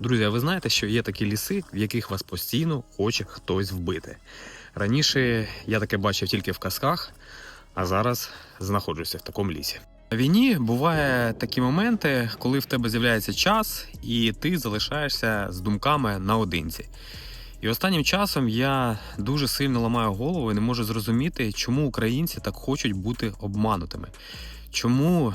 Друзі, а ви знаєте, що є такі ліси, в яких вас постійно хоче хтось вбити. Раніше я таке бачив тільки в казках, а зараз знаходжуся в такому лісі. На війні буває такі моменти, коли в тебе з'являється час, і ти залишаєшся з думками наодинці. І останнім часом я дуже сильно ламаю голову і не можу зрозуміти, чому українці так хочуть бути обманутими. Чому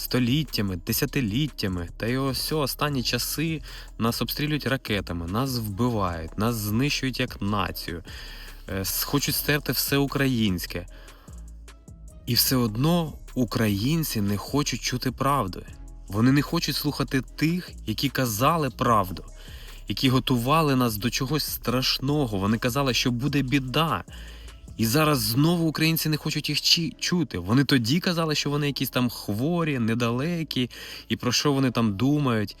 століттями, десятиліттями та й ось останні часи нас обстрілюють ракетами, нас вбивають, нас знищують як націю, е, хочуть стерти все українське. І все одно українці не хочуть чути правди. Вони не хочуть слухати тих, які казали правду, які готували нас до чогось страшного. Вони казали, що буде біда. І зараз знову українці не хочуть їх чі- чути. Вони тоді казали, що вони якісь там хворі, недалекі, і про що вони там думають.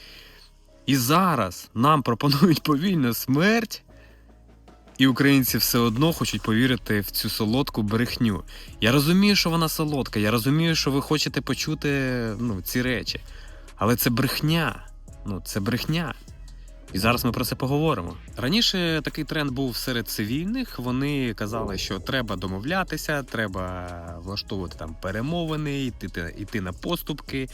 І зараз нам пропонують повільну смерть, і українці все одно хочуть повірити в цю солодку брехню. Я розумію, що вона солодка, я розумію, що ви хочете почути ну, ці речі. Але це брехня. Ну, це брехня. І зараз ми про це поговоримо. Раніше такий тренд був серед цивільних. Вони казали, що треба домовлятися, треба влаштовувати там перемовини, йти, йти на поступки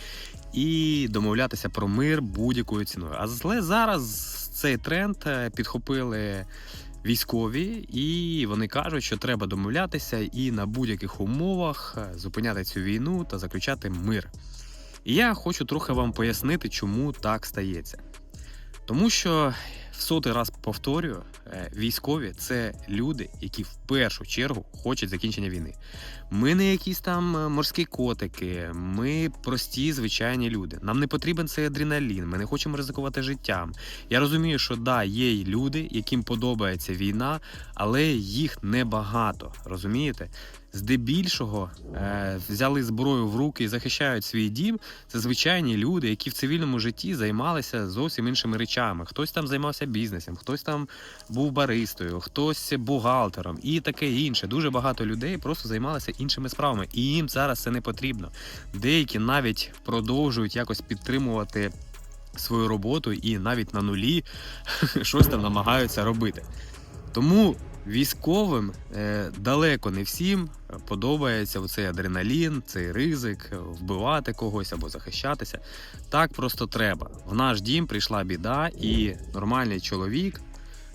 і домовлятися про мир будь-якою ціною. А зле зараз цей тренд е, підхопили військові, і вони кажуть, що треба домовлятися і на будь-яких умовах е, зупиняти цю війну та заключати мир. І я хочу трохи вам пояснити, чому так стається. Тому що в сотий раз повторюю, е, військові це люди, які в першу чергу хочуть закінчення війни. Ми не якісь там е, морські котики, ми прості звичайні люди. Нам не потрібен цей адреналін, ми не хочемо ризикувати життям. Я розумію, що да, є люди, яким подобається війна, але їх небагато. Розумієте? Здебільшого е, взяли зброю в руки і захищають свій дім. Це звичайні люди, які в цивільному житті займалися зовсім іншими речами. Хтось там займався бізнесом, хтось там був баристою, хтось бухгалтером і таке інше. Дуже багато людей просто займалися іншими справами, і їм зараз це не потрібно. Деякі навіть продовжують якось підтримувати свою роботу і навіть на нулі щось там намагаються робити. Тому військовим е, далеко не всім подобається оцей адреналін, цей ризик, е, вбивати когось або захищатися. Так просто треба. В наш дім прийшла біда, і нормальний чоловік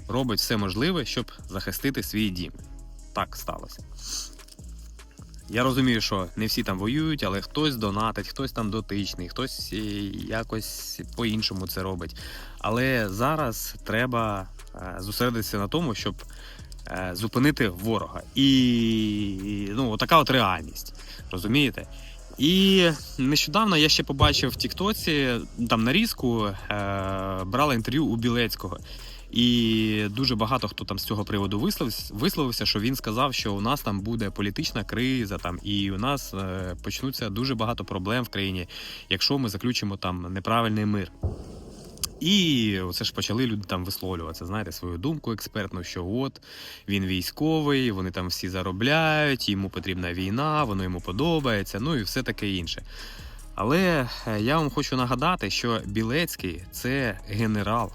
робить все можливе, щоб захистити свій дім. Так сталося. Я розумію, що не всі там воюють, але хтось донатить, хтось там дотичний, хтось е, якось по-іншому це робить. Але зараз треба зосередитися на тому, щоб зупинити ворога. І ну, така от реальність. Розумієте? І нещодавно я ще побачив в Тіктоці там нарізку е, брали інтерв'ю у Білецького. І дуже багато хто там з цього приводу висловився, висловився, що він сказав, що у нас там буде політична криза, там і у нас е, почнуться дуже багато проблем в країні, якщо ми заключимо там неправильний мир. І це ж почали люди там висловлюватися, знаєте, свою думку експертну, що от він військовий, вони там всі заробляють, йому потрібна війна, воно йому подобається, ну і все таке інше. Але е, я вам хочу нагадати, що Білецький це генерал.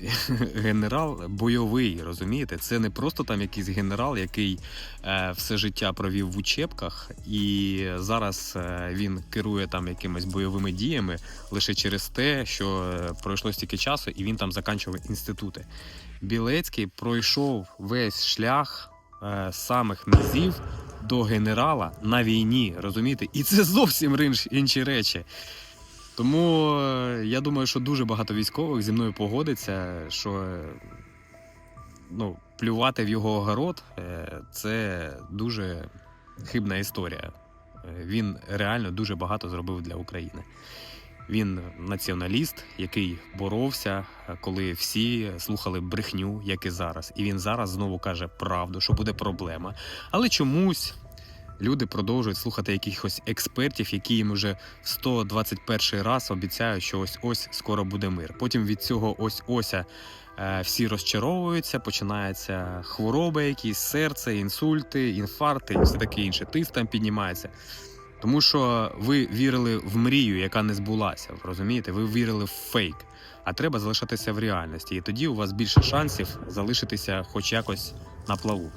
Генерал бойовий, розумієте? Це не просто там якийсь генерал, який е, все життя провів в учебках, і зараз е, він керує там якимись бойовими діями лише через те, що е, пройшло стільки часу, і він там заканчував інститути. Білецький пройшов весь шлях е, самих низів до генерала на війні, розумієте? І це зовсім інші речі. Тому е, я думаю, що дуже багато військових зі мною погодиться, що е, ну, плювати в його огород е, це дуже хибна історія. Він реально дуже багато зробив для України. Він націоналіст, який боровся, коли всі слухали брехню, як і зараз. І він зараз знову каже правду, що буде проблема. Але чомусь люди продовжують слухати якихось експертів, які їм уже в 121 раз обіцяють, що ось ось скоро буде мир. Потім від цього ось ося е, всі розчаровуються, починаються хвороби, якісь серце, інсульти, інфаркти і все таке інше. Тиск там піднімається. Тому що ви вірили в мрію, яка не збулася. Розумієте? Ви вірили в фейк. А треба залишатися в реальності. І тоді у вас більше шансів залишитися хоч якось на плаву.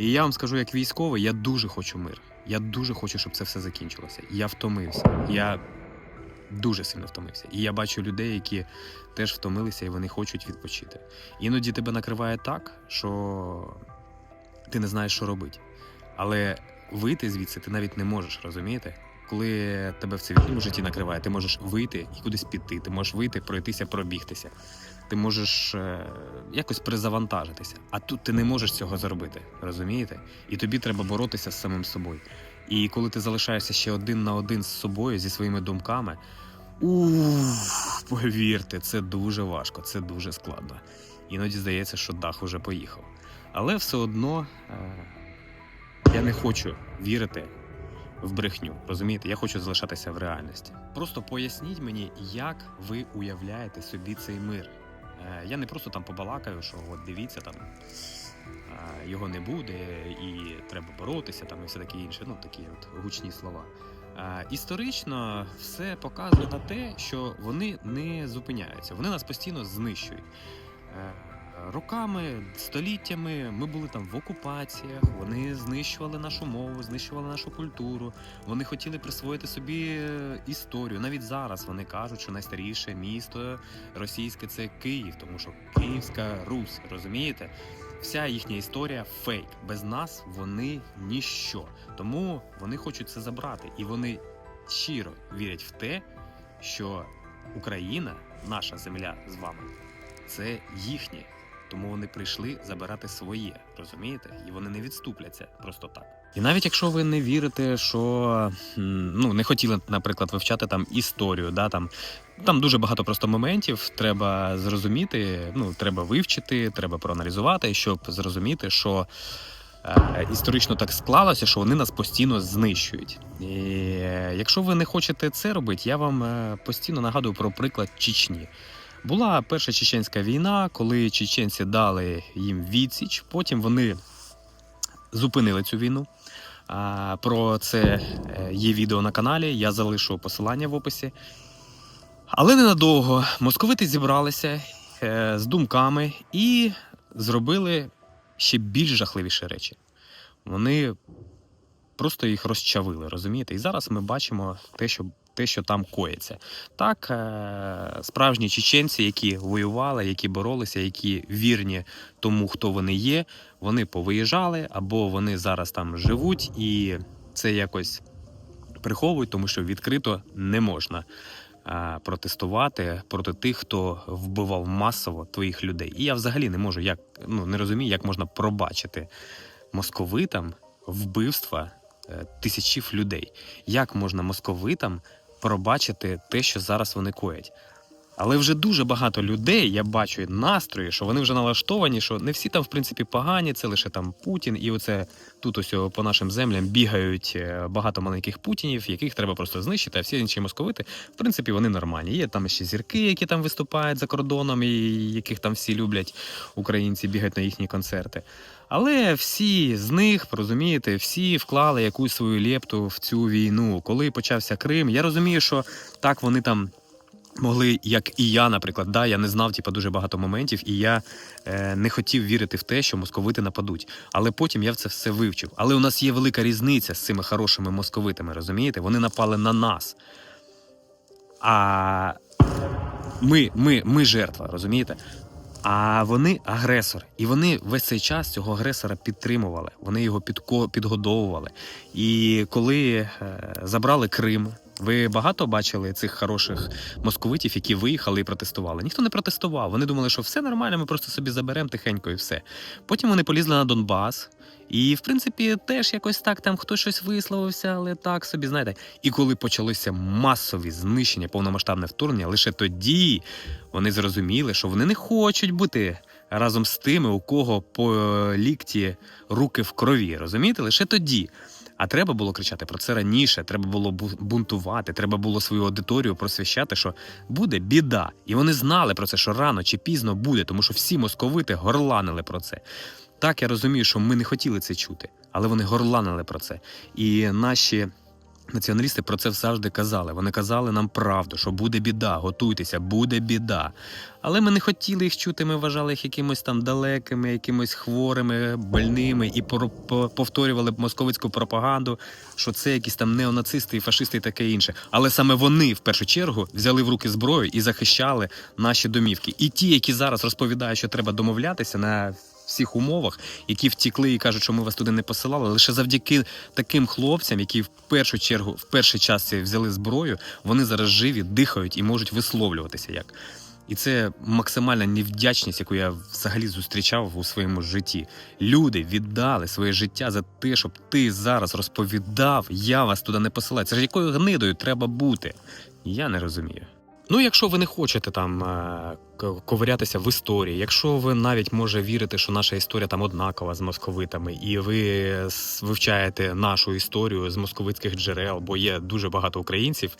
І я вам скажу, як військовий, я дуже хочу мир. Я дуже хочу, щоб це все закінчилося. Я втомився. Я дуже сильно втомився. І я бачу людей, які теж втомилися і вони хочуть відпочити. Іноді тебе накриває так, що ти не знаєш, що робити. Але вийти звідси ти навіть не можеш, розумієте? Коли тебе в цивільному житті накриває, ти можеш вийти і кудись піти, ти можеш вийти, пройтися, пробігтися. Ти можеш е, якось перезавантажитися. А тут ти не можеш цього зробити, розумієте? І тобі треба боротися з самим собою. І коли ти залишаєшся ще один на один з собою, зі своїми думками, уф, повірте, це дуже важко, це дуже складно. Іноді здається, що дах уже поїхав. Але все одно е, я не хочу вірити в брехню. Розумієте, я хочу залишатися в реальності. Просто поясніть мені, як ви уявляєте собі цей мир. Е, Я не просто там побалакаю, що от дивіться, там е, його не буде, і треба боротися, там і все таке інше. Ну такі от гучні слова. Е, Історично все показує на те, що вони не зупиняються, вони нас постійно знищують. Роками, століттями ми були там в окупаціях, вони знищували нашу мову, знищували нашу культуру. Вони хотіли присвоїти собі е, історію. Навіть зараз вони кажуть, що найстаріше місто російське це Київ, тому що Київська Русь, розумієте? Вся їхня історія фейк. Без нас вони ніщо. Тому вони хочуть це забрати, і вони щиро вірять в те, що Україна, наша земля з вами, це їхнє. Тому вони прийшли забирати своє, розумієте? І вони не відступляться просто так. І навіть якщо ви не вірите, що ну не хотіли, наприклад, вивчати там історію, да там. Там дуже багато просто моментів. Треба зрозуміти, ну треба вивчити, треба проаналізувати, щоб зрозуміти, що е, історично так склалося, що вони нас постійно знищують. І е, якщо ви не хочете це робити, я вам е, постійно нагадую про приклад Чечні. Була перша чеченська війна, коли чеченці дали їм відсіч, потім вони зупинили цю війну. Про це е, є відео на каналі, я залишу посилання в описі. Але ненадовго московити зібралися е, з думками і зробили ще більш жахливіші речі. Вони просто їх розчавили, розумієте? І зараз ми бачимо те, що, те, що там коїться. Так, е, справжні чеченці, які воювали, які боролися, які вірні тому, хто вони є, вони повиїжджали або вони зараз там живуть, і це якось приховують, тому що відкрито не можна е, протестувати проти тих, хто вбивав масово твоїх людей. І я взагалі не можу, як ну не розумію, як можна пробачити московитам вбивства е, тисячів людей. Як можна московитам пробачити те, що зараз вони коять? Але вже дуже багато людей, я бачу настрої, що вони вже налаштовані, що не всі там, в принципі, погані, це лише там Путін, і оце тут ось по нашим землям бігають е, багато маленьких путінів, яких треба просто знищити, а всі інші московити, в принципі, вони нормальні. Є там ще зірки, які там виступають за кордоном, і яких там всі люблять українці, бігають на їхні концерти. Але всі з них, розумієте, всі вклали якусь свою лепту в цю війну. Коли почався Крим, я розумію, що так вони там. Могли, як і я, наприклад, да, я не знав типу, дуже багато моментів, і я е, не хотів вірити в те, що московити нападуть. Але потім я це все вивчив. Але у нас є велика різниця з цими хорошими московитами, розумієте? Вони напали на нас. А ми, ми, ми жертва, розумієте? А вони агресор, і вони весь цей час цього агресора підтримували. Вони його підко, підгодовували. І коли е, забрали Крим, ви багато бачили цих хороших московитів, які виїхали і протестували? Ніхто не протестував. Вони думали, що все нормально, ми просто собі заберемо тихенько і все. Потім вони полізли на Донбас. І, в принципі, теж якось так там хтось щось висловився, але так собі, знаєте. І коли почалися масові знищення, повномасштабне вторгнення, лише тоді вони зрозуміли, що вони не хочуть бути разом з тими, у кого по лікті руки в крові. Розумієте? Лише тоді. А треба було кричати про це раніше. Треба було бу- бунтувати, треба було свою аудиторію просвіщати, що буде біда. І вони знали про це, що рано чи пізно буде, тому що всі московити горланили про це. Так, я розумію, що ми не хотіли це чути, але вони горланили про це. І наші Націоналісти про це завжди казали. Вони казали нам правду, що буде біда, готуйтеся, буде біда. Але ми не хотіли їх чути. Ми вважали їх якимось там далекими, якимось хворими, больними і повторювали московицьку пропаганду, що це якісь там неонацисти і фашисти і таке інше. Але саме вони в першу чергу взяли в руки зброю і захищали наші домівки. І ті, які зараз розповідають, що треба домовлятися на всіх умовах, які втікли і кажуть, що ми вас туди не посилали, лише завдяки таким хлопцям, які в першу чергу в перший час взяли зброю, вони зараз живі, дихають і можуть висловлюватися як. І це максимальна невдячність, яку я взагалі зустрічав у своєму житті. Люди віддали своє життя за те, щоб ти зараз розповідав, я вас туди не посилаю. Це ж якою гнидою треба бути? Я не розумію. Ну, якщо ви не хочете там е, ковирятися в історії, якщо ви навіть може вірите, що наша історія там однакова з московитами, і ви вивчаєте нашу історію з московицьких джерел, бо є дуже багато українців,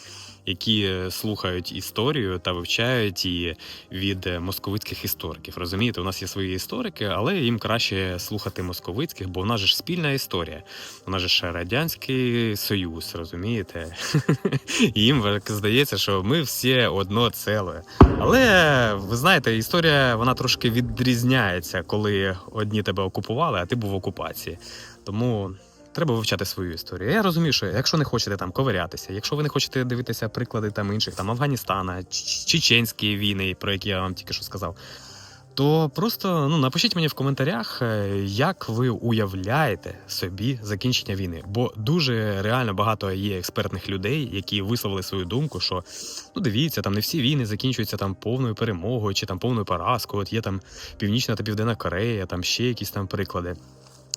які слухають історію та вивчають її від московицьких істориків. Розумієте, у нас є свої історики, але їм краще слухати московицьких, бо у нас же ж спільна історія. У нас же ж радянський союз, розумієте? їм здається, що ми всі одно ціле. Але ви знаєте, історія вона трошки відрізняється, коли одні тебе окупували, а ти був в окупації. Тому треба вивчати свою історію. Я розумію, що якщо не хочете там ковирятися, якщо ви не хочете дивитися приклади там інших, там Афганістана, чеченські війни, про які я вам тільки що сказав. То просто ну напишіть мені в коментарях, е, як ви уявляєте собі закінчення війни. Бо дуже реально багато є експертних людей, які висловили свою думку, що ну дивіться, там не всі війни закінчуються там повною перемогою чи там повною поразкою. От є там Північна та Південна Корея, там ще якісь там приклади.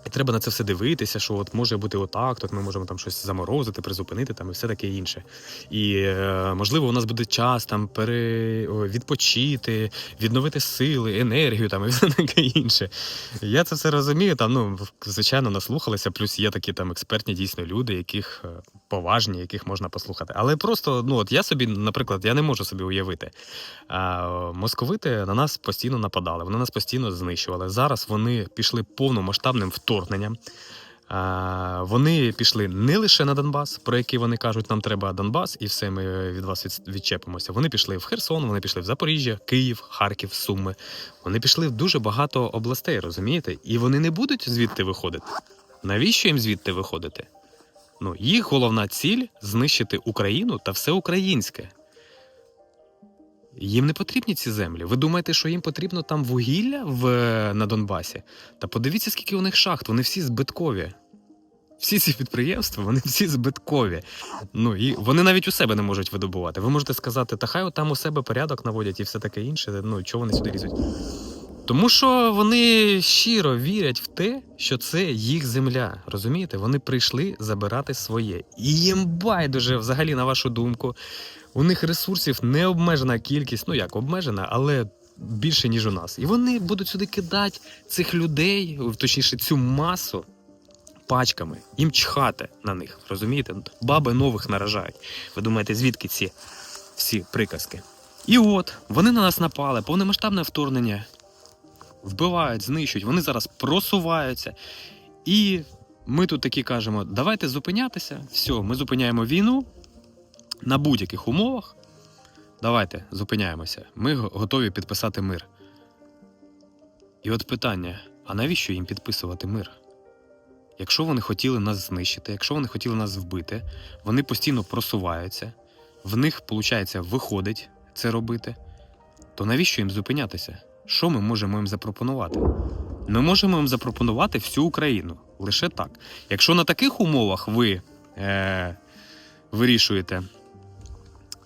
І треба на це все дивитися, що от може бути отак, тут ми можемо там щось заморозити, призупинити там і все таке інше. І е, можливо, у нас буде час там пере... відпочити, відновити сили, енергію там і все таке інше. Я це все розумію. Там ну звичайно наслухалися. Плюс є такі там експертні дійсно люди, яких е, поважні, яких можна послухати. Але просто ну от я собі, наприклад, я не можу собі уявити. Московити на нас постійно нападали, вони нас постійно знищували. Зараз вони пішли повномасштабним вторгненням. А, Вони пішли не лише на Донбас, про який вони кажуть, нам треба Донбас, і все ми від вас відчепимося. Вони пішли в Херсон, вони пішли в Запоріжжя, Київ, Харків, Суми. Вони пішли в дуже багато областей, розумієте? І вони не будуть звідти виходити. Навіщо їм звідти виходити? Ну, їх головна ціль знищити Україну та все українське. Їм не потрібні ці землі. Ви думаєте, що їм потрібно там вугілля в, на Донбасі? Та подивіться, скільки у них шахт, вони всі збиткові. Всі ці підприємства, вони всі збиткові. Ну і вони навіть у себе не можуть видобувати. Ви можете сказати, та хай там у себе порядок наводять і все таке інше. Ну чого вони сюди лізуть? Тому що вони щиро вірять в те, що це їх земля. Розумієте? Вони прийшли забирати своє. І їм байдуже взагалі на вашу думку. У них ресурсів необмежена кількість, ну як обмежена, але більше ніж у нас. І вони будуть сюди кидати цих людей, точніше, цю масу пачками. Їм чхати на них. Розумієте? Баби нових наражають. Ви думаєте, звідки ці всі приказки? І от вони на нас напали, повномасштабне вторгнення. Вбивають, знищують, вони зараз просуваються. І ми тут такі кажемо: давайте зупинятися. Все, ми зупиняємо війну на будь-яких умовах. Давайте зупиняємося. Ми готові підписати мир. І от питання: а навіщо їм підписувати мир? Якщо вони хотіли нас знищити, якщо вони хотіли нас вбити, вони постійно просуваються, в них, виходить, виходить це робити, то навіщо їм зупинятися? Що ми можемо їм запропонувати? Ми можемо їм запропонувати всю Україну. Лише так. Якщо на таких умовах ви е, вирішуєте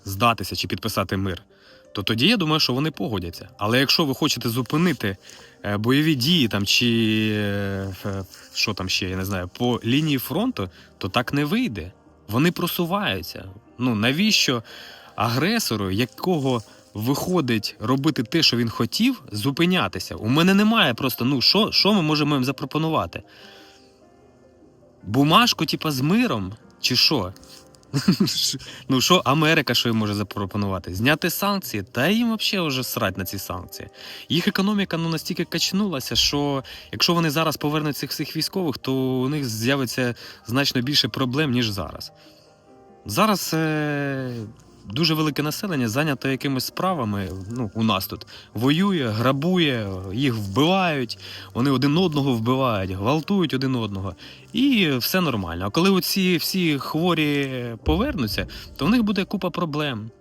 здатися чи підписати мир, то тоді я думаю, що вони погодяться. Але якщо ви хочете зупинити е, бойові дії там чи е, що там ще, я не знаю, по лінії фронту, то так не вийде. Вони просуваються. Ну навіщо агресору, якого виходить робити те, що він хотів, зупинятися? У мене немає просто, ну що, що ми можемо їм запропонувати? Бумажку, типа, з миром, чи що? Ну, що Америка що їм може запропонувати? Зняти санкції? Та їм взагалі вже срать на ці санкції. Їх економіка ну настільки качнулася, що якщо вони зараз повернуть цих всіх військових, то у них з'явиться значно більше проблем, ніж зараз. Зараз е, дуже велике населення зайнято якимись справами. Ну, у нас тут воює, грабує, їх вбивають, вони один одного вбивають, гвалтують один одного. І все нормально. А коли оці всі хворі повернуться, то в них буде купа проблем,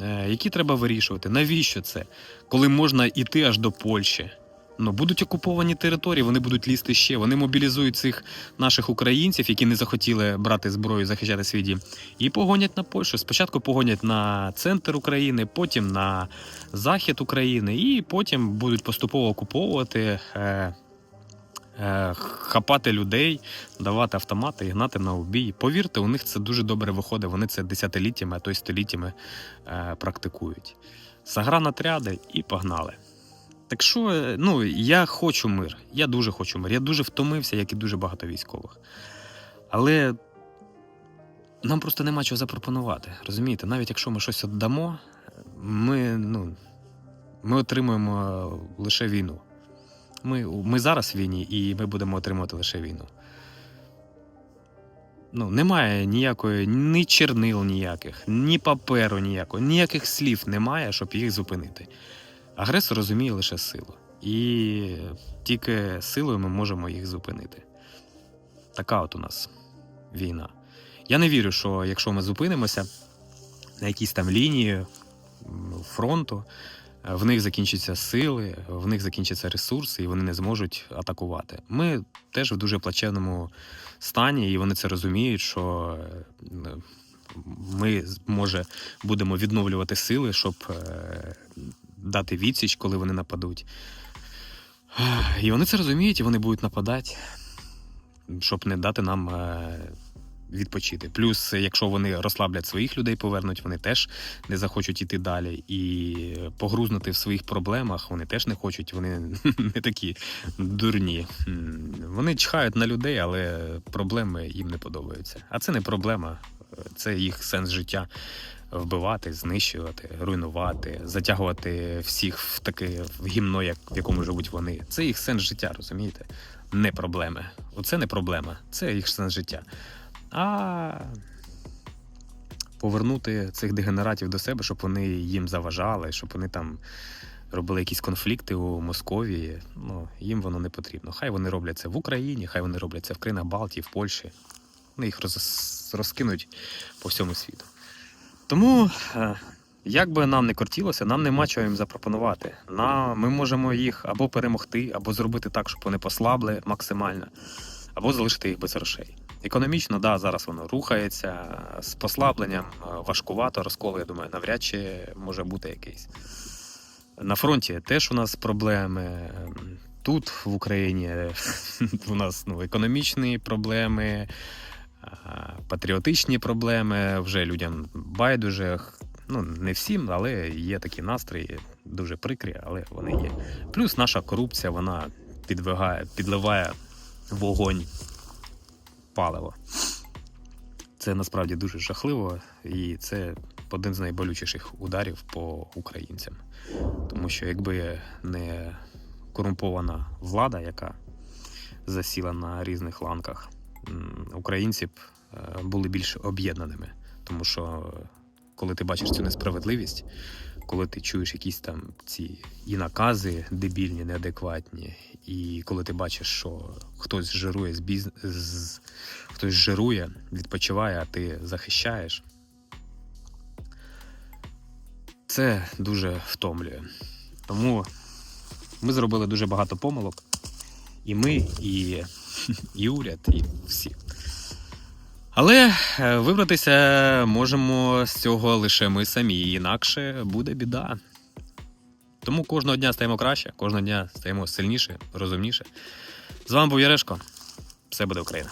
е, які треба вирішувати. Навіщо це? Коли можна йти аж до Польщі. Ну, будуть окуповані території, вони будуть лізти ще. Вони мобілізують цих наших українців, які не захотіли брати зброю, захищати свій дім, і погонять на Польщу. Спочатку погонять на центр України, потім на захід України, і потім будуть поступово окуповувати, е, е, хапати людей, давати автомати і гнати на убій. Повірте, у них це дуже добре виходить. Вони це десятиліттями, а то й століттями е, практикують. Загранатряди і погнали. Так що, е, ну, я хочу мир. Я дуже хочу мир. Я дуже втомився, як і дуже багато військових. Але нам просто нема чого запропонувати. Розумієте? Навіть якщо ми щось віддамо, ми, ну, ми отримуємо лише війну. Ми, ми зараз в війні, і ми будемо отримувати лише війну. Ну, немає ніякої ні чернил ніяких, ні паперу ніякого, ніяких слів немає, щоб їх зупинити. Агресор розуміє лише силу. І тільки силою ми можемо їх зупинити. Така от у нас війна. Я не вірю, що якщо ми зупинимося на якійсь там лінії фронту, е, в них закінчаться сили, в них закінчаться ресурси, і вони не зможуть атакувати. Ми теж в дуже плачевному стані, і вони це розуміють, що е, ми, може, будемо відновлювати сили, щоб е, дати відсіч, коли вони нападуть. І вони це розуміють, і вони будуть нападати, щоб не дати нам е, відпочити. Плюс, якщо вони розслаблять своїх людей, повернуть, вони теж не захочуть іти далі. І погрузнути в своїх проблемах вони теж не хочуть, вони не такі дурні. Вони чхають на людей, але проблеми їм не подобаються. А це не проблема, це їх сенс життя вбивати, знищувати, руйнувати, затягувати всіх в таке в гімно, як в якому живуть вони. Це їх сенс життя, розумієте? Не проблеми. Оце не проблема, це їх сенс життя. А повернути цих дегенератів до себе, щоб вони їм заважали, щоб вони там робили якісь конфлікти у Московії. Ну, їм воно не потрібно. Хай вони роблять це в Україні, хай вони роблять це в країнах Балтії, в Польщі. Вони їх роз... розкинуть по всьому світу. Тому, е, як би нам не кортілося, нам нема чого їм запропонувати. Ми можемо їх або перемогти, або зробити так, щоб вони послабли максимально, або залишити їх без грошей. Економічно, да, зараз воно рухається з послабленням, е, важкувато, розкол, я думаю, навряд чи може бути якийсь. На фронті теж у нас проблеми. Тут, в Україні, у нас ну, економічні проблеми, патріотичні проблеми. Вже людям байдуже. Ну, не всім, але є такі настрої, дуже прикрі, але вони є. Плюс наша корупція, вона підвигає, підливає вогонь паливо. Це насправді дуже жахливо, і це один з найболючіших ударів по українцям. Тому що якби не корумпована влада, яка засіла на різних ланках, українці б е, були більш об'єднаними. Тому що е, коли ти бачиш цю несправедливість, коли ти чуєш якісь там ці і накази дебільні, неадекватні, і коли ти бачиш, що хтось жирує з біз... з... хтось жирує, відпочиває, а ти захищаєш. Це дуже втомлює. Тому ми зробили дуже багато помилок. І ми, і, і уряд, і всі. Але е, вибратися можемо з цього лише ми самі, інакше буде біда. Тому кожного дня стаємо краще, кожного дня стаємо сильніше, розумніше. З вами був Ярешко. Все буде Україна.